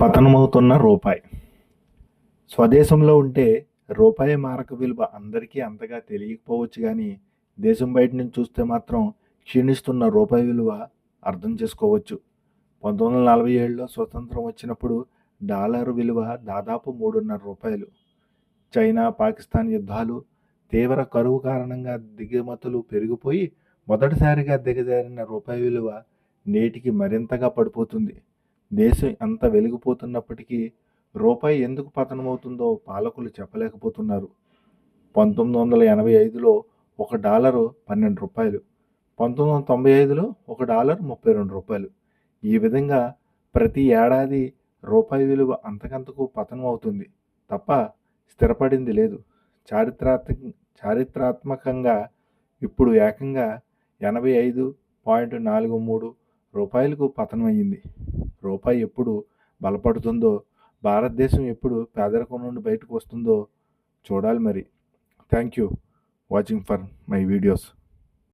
పతనమవుతున్న రూపాయి. స్వదేశంలో ఉంటే రూపాయి మారక విలువ అందరికీ అంతగా తెలియకపోవచ్చు కానీ దేశం బయట నుంచి చూస్తే మాత్రం క్షీణిస్తున్న రూపాయి విలువ అర్థం చేసుకోవచ్చు. పంతొమ్మిది వందల నలభై ఏడులో స్వతంత్రం వచ్చినప్పుడు డాలర్ విలువ దాదాపు మూడున్నర రూపాయలు. చైనా పాకిస్తాన్ యుద్ధాలు తీవ్ర కరువు కారణంగా దిగుమతులు పెరిగిపోయి మొదటిసారిగా దిగజారిన రూపాయి విలువ నేటికి మరింతగా పడిపోతుంది. దేశం అంత వెలిగిపోతున్నప్పటికీ రూపాయి ఎందుకు పతనమవుతుందో పాలకులు చెప్పలేకపోతున్నారు. పంతొమ్మిది వందల ఎనభై ఐదులో ఒక డాలరు పన్నెండు రూపాయలు పంతొమ్మిది వందల తొంభై ఐదులో ఒక డాలర్ ముప్పై రెండు రూపాయలు. ఈ విధంగా ప్రతి ఏడాది రూపాయి విలువ అంతకంతకు పతనం అవుతుంది తప్ప స్థిరపడింది లేదు. చారిత్రాత్మక చారిత్రాత్మకంగా ఇప్పుడు ఏకంగా ఎనభై ఐదు పాయింట్ నాలుగు మూడు రూపాయలకు పతనమైంది. రూపాయి ఎప్పుడు బలపడుతుందో భారతదేశం ఎప్పుడు పేదరికం నుండి బయటకు వస్తుందో చూడాలి మరి. Thank you watching for my videos